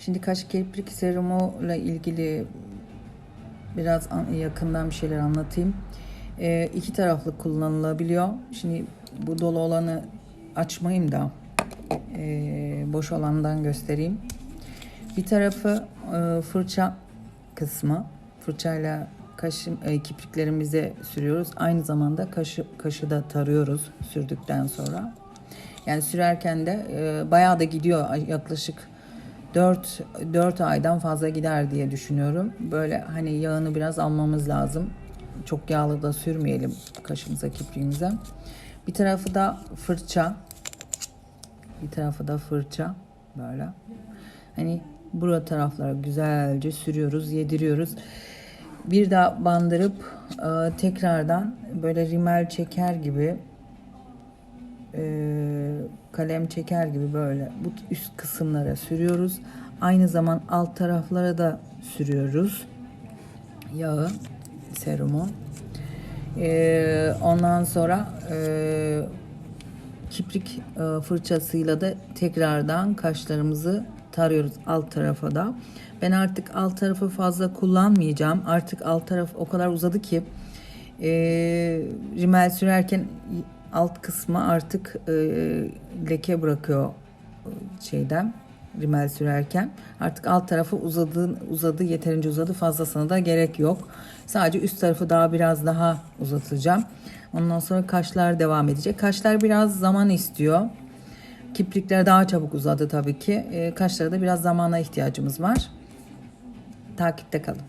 Şimdi kaş kirpik serumuyla ilgili biraz an- yakından bir şeyler anlatayım. Ee, iki taraflı kullanılabiliyor. Şimdi bu dolu olanı açmayayım da ee, boş olandan göstereyim. Bir tarafı e, fırça kısmı. Fırçayla kaşı, e, kipriklerimize sürüyoruz. Aynı zamanda kaşı, kaşı da tarıyoruz sürdükten sonra. Yani sürerken de e, bayağı da gidiyor. Yaklaşık 4, 4 aydan fazla gider diye düşünüyorum. Böyle hani yağını biraz almamız lazım. Çok yağlı da sürmeyelim kaşımıza, kipriğimize. Bir tarafı da fırça. Bir tarafı da fırça. Böyle. Hani bura taraflara güzelce sürüyoruz, yediriyoruz. Bir daha bandırıp e, tekrardan böyle rimel çeker gibi e, kalem çeker gibi böyle bu üst kısımlara sürüyoruz. Aynı zaman alt taraflara da sürüyoruz yağı, serumu. E, ondan sonra e, kiprik e, fırçasıyla da tekrardan kaşlarımızı tarıyoruz alt tarafa da. Ben artık alt tarafı fazla kullanmayacağım. Artık alt taraf o kadar uzadı ki e, rimel sürerken alt kısmı artık e, leke bırakıyor e, şeyden rimel sürerken. Artık alt tarafı uzadı, uzadı yeterince uzadı fazlasına da gerek yok. Sadece üst tarafı daha biraz daha uzatacağım. Ondan sonra kaşlar devam edecek. Kaşlar biraz zaman istiyor. Kiprikler daha çabuk uzadı tabii ki. E, kaşlara da biraz zamana ihtiyacımız var. Takipte kalın.